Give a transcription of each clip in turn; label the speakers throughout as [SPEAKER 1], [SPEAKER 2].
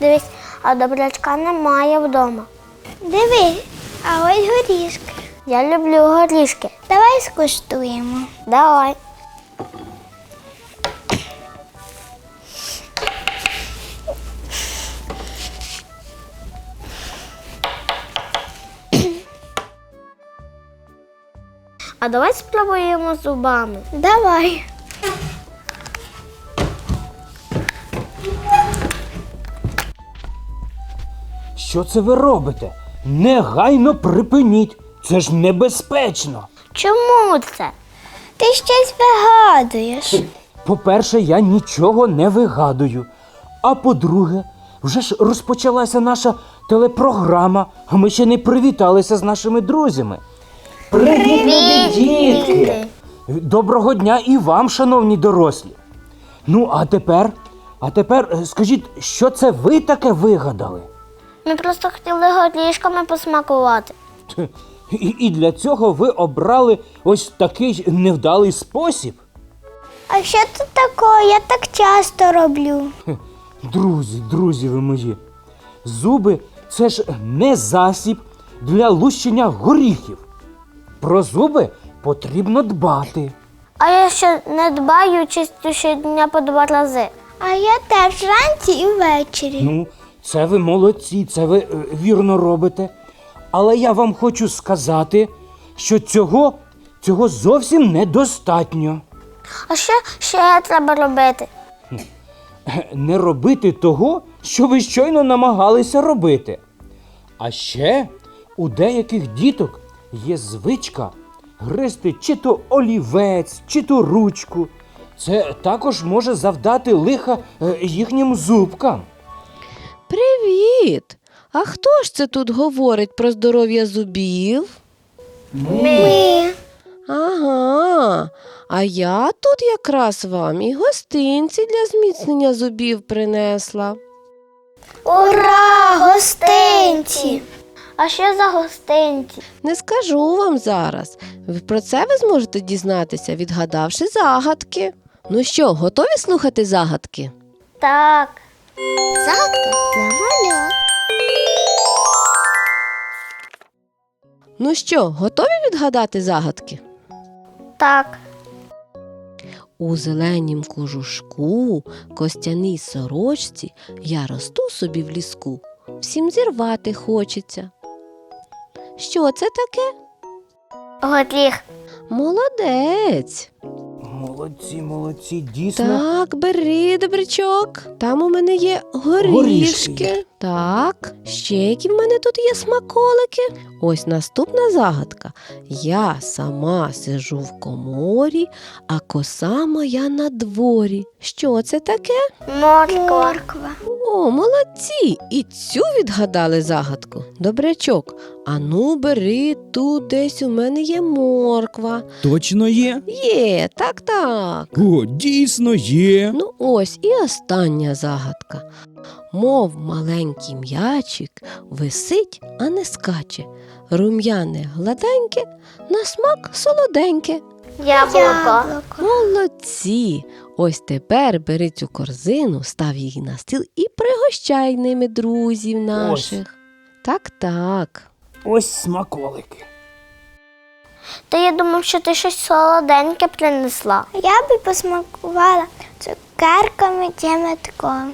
[SPEAKER 1] Дивись, а добрячка немає вдома. Диви, а ось горішки. Я люблю горішки. Давай скуштуємо. Давай. А давай спробуємо зубами. Давай.
[SPEAKER 2] Що це ви робите? Негайно припиніть. Це ж небезпечно.
[SPEAKER 1] Чому це? Ти щось вигадуєш.
[SPEAKER 2] По-перше, я нічого не вигадую. А по-друге, вже ж розпочалася наша телепрограма, а ми ще не привіталися з нашими друзями. Привіт, любі дітки! Доброго дня і вам, шановні дорослі. Ну, а тепер, а тепер е, скажіть, що це ви таке вигадали?
[SPEAKER 1] Ми просто хотіли горішками посмакувати.
[SPEAKER 2] І, і для цього ви обрали ось такий невдалий спосіб.
[SPEAKER 1] А що це таке? Я так часто роблю.
[SPEAKER 2] Друзі, друзі ви мої, зуби це ж не засіб для лущення горіхів. Про зуби потрібно дбати.
[SPEAKER 1] А я ще не дбаю чистю щодня по два рази. А я теж вранці і ввечері.
[SPEAKER 2] Ну, це ви молодці, це ви е, вірно робите. Але я вам хочу сказати, що цього, цього зовсім недостатньо.
[SPEAKER 1] А що ще треба робити?
[SPEAKER 2] Не робити того, що ви щойно намагалися робити. А ще у деяких діток є звичка гризти чи то олівець, чи то ручку. Це також може завдати лиха е, їхнім зубкам.
[SPEAKER 3] Привіт! А хто ж це тут говорить про здоров'я зубів?
[SPEAKER 1] Ми.
[SPEAKER 3] Ага. А я тут якраз вам і гостинці для зміцнення зубів принесла.
[SPEAKER 1] Ура! Гостинці! А що за гостинці?
[SPEAKER 3] Не скажу вам зараз. Про це ви зможете дізнатися, відгадавши загадки. Ну що, готові слухати загадки?
[SPEAKER 1] Так. Загадка для малят.
[SPEAKER 3] Ну що, готові відгадати загадки?
[SPEAKER 1] Так.
[SPEAKER 3] У зеленім кожушку, костяній сорочці я росту собі в ліску. Всім зірвати хочеться. Що це таке?
[SPEAKER 1] Горіх.
[SPEAKER 3] Молодець.
[SPEAKER 2] Молодці, молодці, дійсно.
[SPEAKER 3] Так, бери добрячок. Там у мене є горішки.
[SPEAKER 2] Горішки.
[SPEAKER 3] Так, ще які в мене тут є смаколики. Ось наступна загадка. Я сама сижу в коморі, а коса моя на дворі. Що це таке?
[SPEAKER 1] Морква.
[SPEAKER 3] О, молодці! І цю відгадали загадку. Добрячок. Ану, бери, тут десь у мене є морква.
[SPEAKER 4] Точно є?
[SPEAKER 3] Є, так, так.
[SPEAKER 4] О, дійсно є.
[SPEAKER 3] Ну ось і остання загадка. Мов маленький м'ячик висить, а не скаче. Рум'яне гладеньке, на смак солоденьке.
[SPEAKER 1] Яблуко.
[SPEAKER 3] Молодці! Ось тепер бери цю корзину, став її на стіл і пригощай ними друзів наших. Так, так.
[SPEAKER 2] Ось смаколики.
[SPEAKER 1] Та я думав, що ти щось солоденьке принесла. Я би посмакувала цукерками чи метком.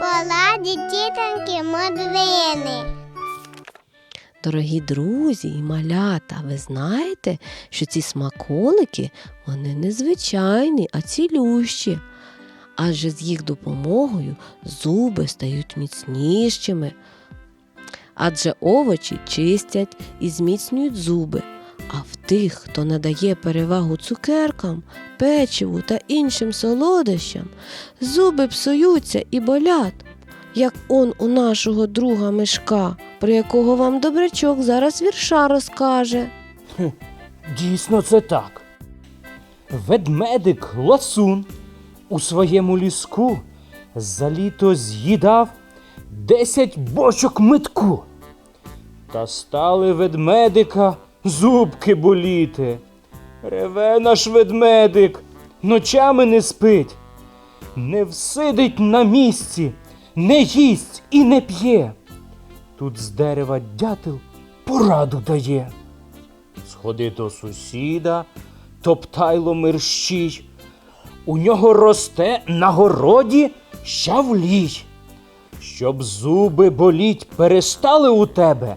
[SPEAKER 1] Поладі тітоньки модрини.
[SPEAKER 3] Дорогі друзі і малята, ви знаєте, що ці смаколики вони не звичайні, а цілющі. Адже з їх допомогою зуби стають міцнішими. Адже овочі чистять і зміцнюють зуби, А в тих, хто надає перевагу цукеркам, печиву та іншим солодощам, зуби псуються і болять, як он у нашого друга мишка, про якого вам добрячок зараз вірша розкаже.
[SPEAKER 2] Дійсно, це так. Ведмедик ласун у своєму ліску за літо з'їдав десять бочок метку. Та стали ведмедика зубки боліти. Реве наш ведмедик, ночами не спить, не всидить на місці, не їсть і не п'є. Тут з дерева дятел пораду дає. Сходи до сусіда, топтайло мерщій. У нього росте на городі щавлій. Щоб зуби боліть перестали у тебе,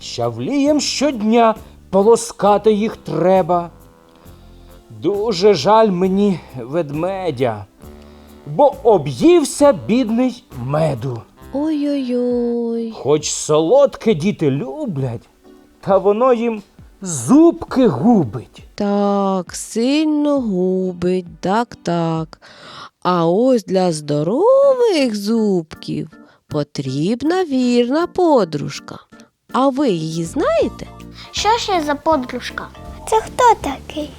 [SPEAKER 2] щавлієм щодня полоскати їх треба. Дуже жаль мені ведмедя, бо об'ївся бідний меду.
[SPEAKER 3] Ой-ой-ой.
[SPEAKER 2] Хоч солодке діти люблять, та воно їм зубки губить.
[SPEAKER 3] Так, сильно губить, так, так. А ось для здорових зубків потрібна вірна подружка. А ви її знаєте?
[SPEAKER 1] Що ще за подружка? Це хто такий?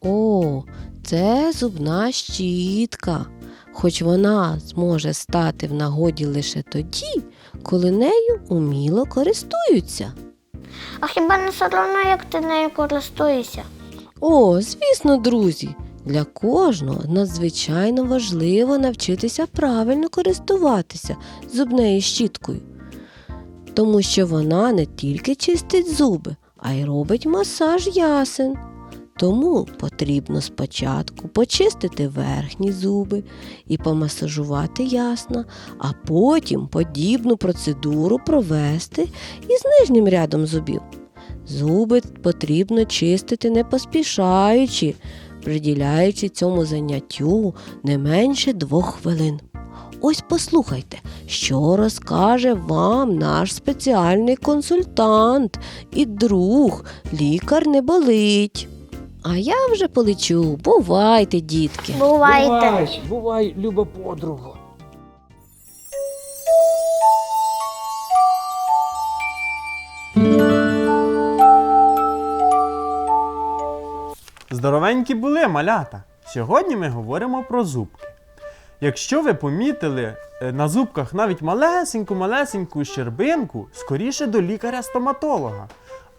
[SPEAKER 3] О, це зубна щітка. Хоч вона зможе стати в нагоді лише тоді, коли нею уміло користуються.
[SPEAKER 1] А хіба не соромно, як ти нею користуєшся?
[SPEAKER 3] О, звісно, друзі, для кожного надзвичайно важливо навчитися правильно користуватися зубнею щіткою, тому що вона не тільки чистить зуби, а й робить масаж ясен. Тому потрібно спочатку почистити верхні зуби і помасажувати ясна, а потім подібну процедуру провести із нижнім рядом зубів. Зуби потрібно чистити не поспішаючи, приділяючи цьому заняттю не менше двох хвилин. Ось послухайте, що розкаже вам наш спеціальний консультант і друг, лікар не болить. А я вже полечу. Бувайте, дітки.
[SPEAKER 1] Бувайте.
[SPEAKER 2] Бувай, бувай, люба подруга.
[SPEAKER 5] Здоровенькі були, малята! Сьогодні ми говоримо про зубки. Якщо ви помітили е, на зубках навіть малесеньку-малесеньку щербинку, скоріше до лікаря-стоматолога.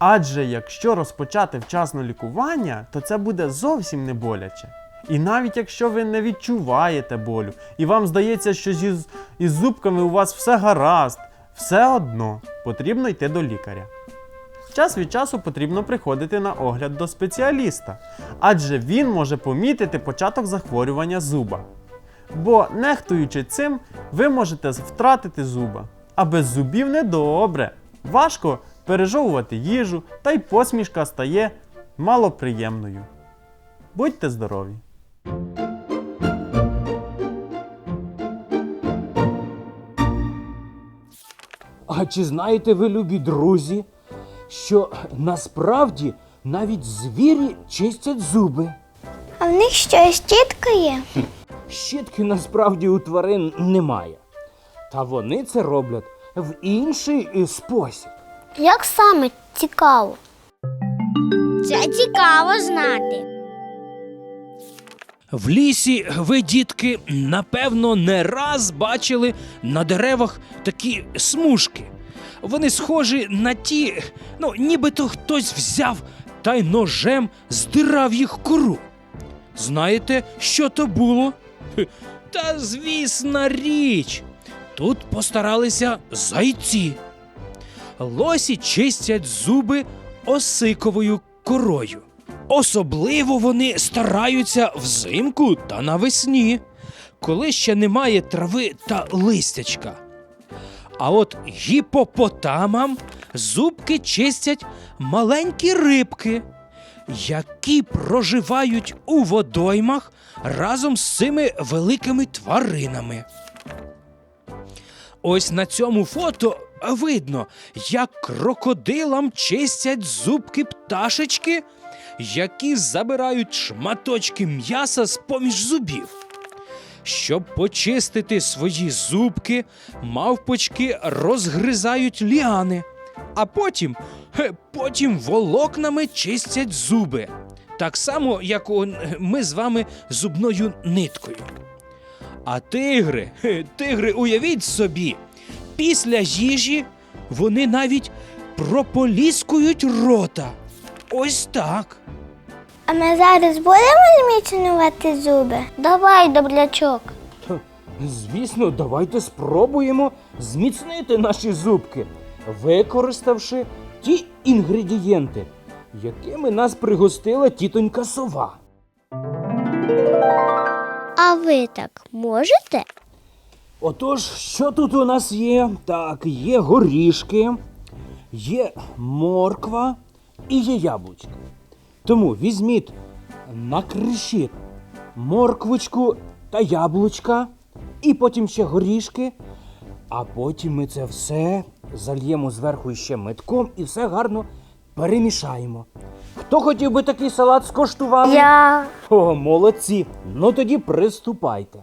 [SPEAKER 5] Адже якщо розпочати вчасно лікування, то це буде зовсім не боляче. І навіть якщо ви не відчуваєте болю, і вам здається, що зі, із зубками у вас все гаразд, все одно потрібно йти до лікаря. Час від часу потрібно приходити на огляд до спеціаліста, адже він може помітити початок захворювання зуба. Бо, нехтуючи цим, ви можете втратити зуба. А без зубів недобре. Важко пережовувати їжу, та й посмішка стає малоприємною. Будьте здорові!
[SPEAKER 2] А чи знаєте ви, любі друзі, що насправді навіть звірі чистять зуби?
[SPEAKER 1] А в них щось тітка є?
[SPEAKER 2] Щітки насправді у тварин немає. Та вони це роблять в інший е, спосіб.
[SPEAKER 1] Як саме цікаво? Це цікаво знати.
[SPEAKER 6] В лісі ви, дітки, напевно, не раз бачили на деревах такі смужки. Вони схожі на ті, ну, нібито хтось взяв та й ножем здирав їх кору. Знаєте, що то було? Та звісна річ. Тут постаралися зайці. Лосі чистять зуби осиковою корою. Особливо вони стараються взимку та навесні, коли ще немає трави та листячка. А от гіпопотамам зубки чистять маленькі рибки, які проживають у водоймах разом з цими великими тваринами. Ось на цьому фото видно, як крокодилам чистять зубки пташечки, які забирають шматочки м'яса з поміж зубів. Щоб почистити свої зубки, мавпочки розгризають ліани, а потім, потім волокнами чистять зуби. Так само, як ми з вами зубною ниткою. А тигри, тигри, уявіть собі, після їжі вони навіть прополіскують рота. Ось так.
[SPEAKER 1] А ми зараз будемо зміцнювати зуби? Давай, добрячок.
[SPEAKER 2] Звісно, давайте спробуємо зміцнити наші зубки, використавши ті інгредієнти, якими нас пригостила тітонька сова.
[SPEAKER 1] А ви так можете?
[SPEAKER 2] Отож, що тут у нас є? Так, є горішки, є морква і є яблучко. Тому візьміть накришіть морквочку та яблучка, і потім ще горішки, а потім ми це все зальємо зверху ще метком і все гарно перемішаємо. Хто хотів би такий салат скоштувати?
[SPEAKER 1] Я.
[SPEAKER 2] О, молодці! Ну тоді приступайте.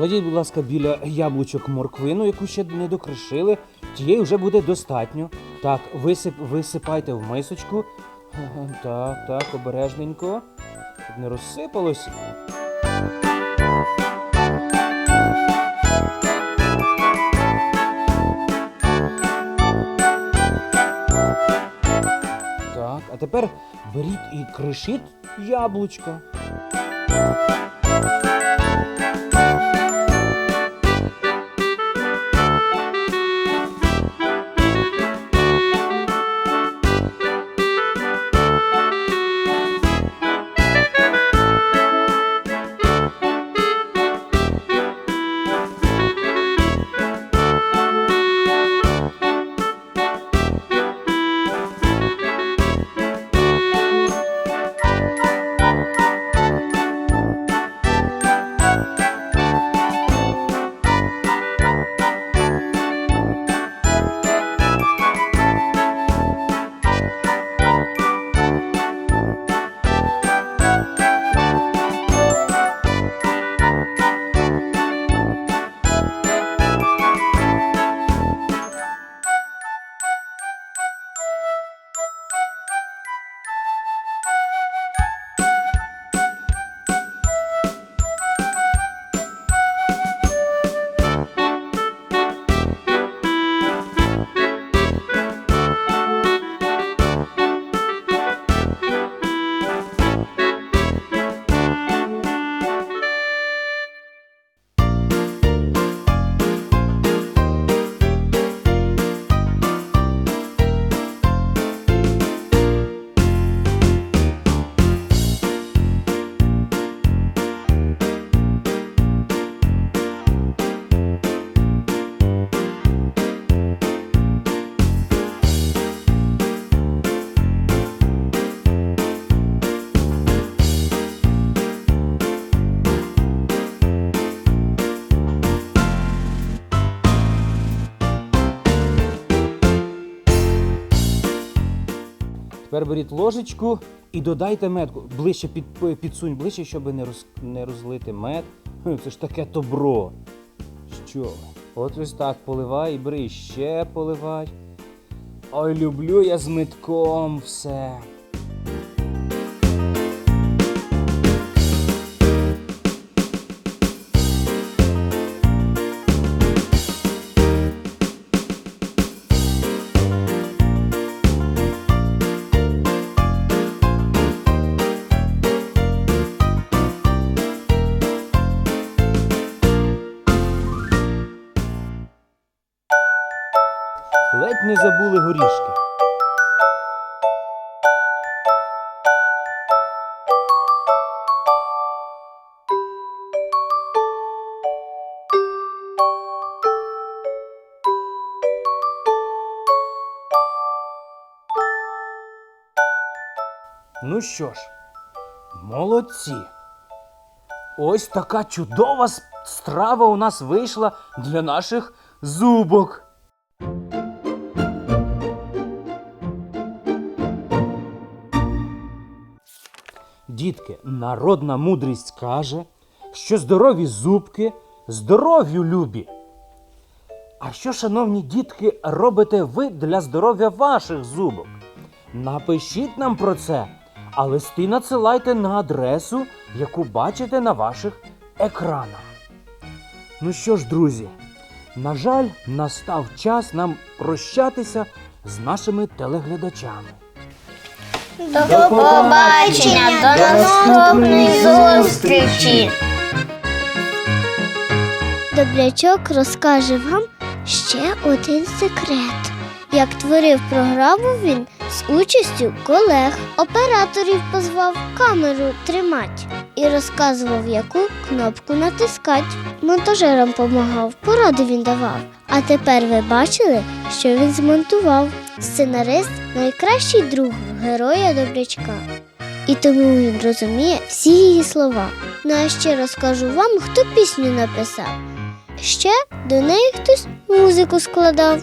[SPEAKER 2] Кладіть, будь ласка, біля яблучок морквину, яку ще не докришили. Тієї вже буде достатньо. Так, висип, висипайте в мисочку. Так, так, обережненько. Щоб не розсипалось. Так, а тепер беріть і кришіть яблучко. Тепер беріть ложечку і додайте мед. Ближче під, підсунь ближче, щоб не, роз, не розлити мед. Це ж таке добро. Що? От ось так поливай і бери ще поливай. Ой, люблю я з медком все. Що ж, молодці. Ось така чудова страва у нас вийшла для наших зубок. Дітки, народна мудрість каже, що здорові зубки здоров'ю любі. А що, шановні дітки, робите ви для здоров'я ваших зубок? Напишіть нам про це, а листи надсилайте на адресу, яку бачите на ваших екранах. Ну що ж, друзі, на жаль, настав час нам прощатися з нашими телеглядачами.
[SPEAKER 1] До побачення, до наступної зустрічі. Добрячок розкаже вам ще один секрет. Як творив програму він з участю колег, операторів позвав камеру тримать і розказував, яку кнопку натискать. Монтажерам помагав, поради він давав. А тепер ви бачили, що він змонтував. Сценарист найкращий друг героя добрячка. І тому він розуміє всі її слова. Ну а ще розкажу вам, хто пісню написав. Ще до неї хтось музику складав.